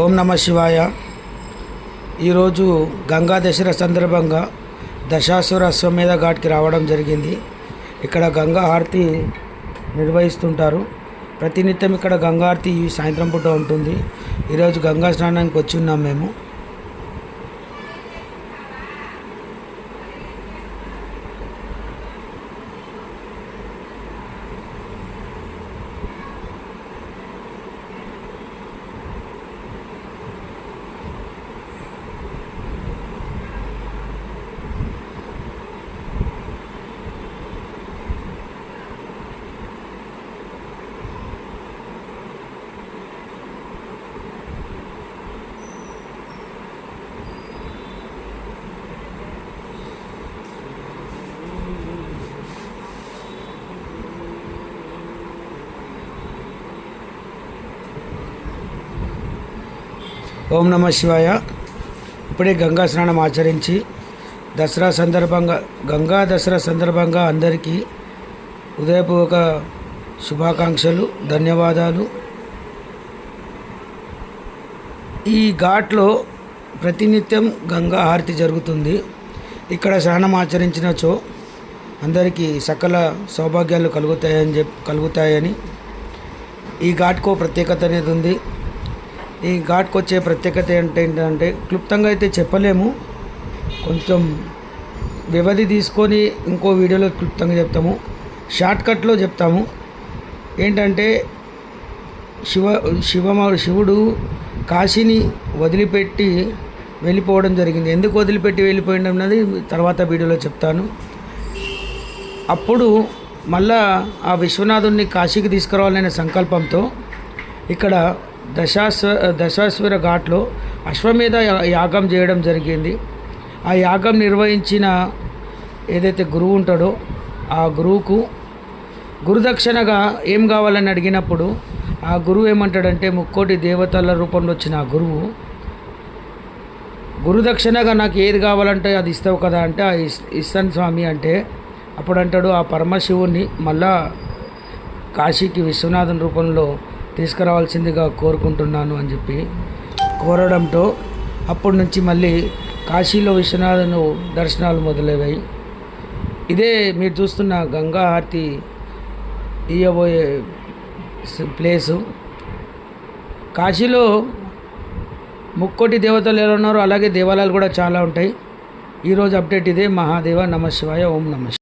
ఓం నమ శివాయ. ఈరోజు గంగా దశర సందర్భంగా దశాసుర అశ్వమేధ ఘాట్కి రావడం జరిగింది. ఇక్కడ గంగా హారతి నిర్వహిస్తుంటారు. ప్రతినిత్యం ఇక్కడ గంగా హారతి సాయంత్రం పూట ఉంటుంది. ఈరోజు గంగా స్నానానికి వచ్చి ఉన్నాం మేము. ఓం నమ శివాయ. ఇప్పుడే గంగా స్నానం ఆచరించి దసరా సందర్భంగా గంగా దసరా సందర్భంగా అందరికీ ఉదయపూర్వక శుభాకాంక్షలు ధన్యవాదాలు. ఈ ఘాట్లో ప్రతినిత్యం గంగా హారతి జరుగుతుంది. ఇక్కడ స్నానం ఆచరించినచో అందరికీ సకల సౌభాగ్యాలు కలుగుతాయని చెప్ కలుగుతాయని ఈ ఘాట్కో ప్రత్యేకత అనేది ఉంది. ఈ ఘాట్కి వచ్చే ప్రత్యేకత ఏంటంటే క్లుప్తంగా అయితే చెప్పలేము. కొంచెం వ్యవధి తీసుకొని ఇంకో వీడియోలో క్లుప్తంగా చెప్తాము. షార్ట్కట్లో చెప్తాము. ఏంటంటే శివ శివ శివుడు కాశీని వదిలిపెట్టి వెళ్ళిపోవడం జరిగింది. ఎందుకు వదిలిపెట్టి వెళ్ళిపోయింది అన్నది తర్వాత వీడియోలో చెప్తాను. అప్పుడు మళ్ళా ఆ విశ్వనాథుని కాశీకి తీసుకురావాలనే సంకల్పంతో ఇక్కడ దశాశ్వ దశాశ్వర ఘాట్లో అశ్వమేధ యా- యాగం చేయడం జరిగింది. ఆ యాగం నిర్వహించిన ఏదైతే గురువు ఉంటాడో ఆ గురువుకు గురుదక్షిణగా ఏం కావాలని అడిగినప్పుడు ఆ గురువు ఏమంటాడంటే ముక్కోటి దేవతల రూపంలో వచ్చిన ఆ గురువు గురుదక్షిణగా నాకు ఏది కావాలంటే అది ఇస్తావు కదా అంటే ఆ ఇస్- ఇస్తాను స్వామి అంటే అప్పుడు అంటాడు ఆ పరమశివుణ్ణి మళ్ళా కాశీకి విశ్వనాథన్ రూపంలో తీసుకురావాల్సిందిగా కోరుకుంటున్నాను అని చెప్పి కోరడంతో అప్పటి నుంచి మళ్ళీ కాశీలో విశ్వనాథను దర్శనాలు మొదలయ్యాయి. ఇదే మీరు చూస్తున్న గంగా హారతి ఇయ్యబోయే ప్లేసు. కాశీలో ముక్కోటి దేవతలు ఎలా ఉన్నారో అలాగే దేవాలయాలు కూడా చాలా ఉంటాయి. ఈరోజు అప్డేట్ ఇదే. మహాదేవ నమ శివాయ. ఓం నమ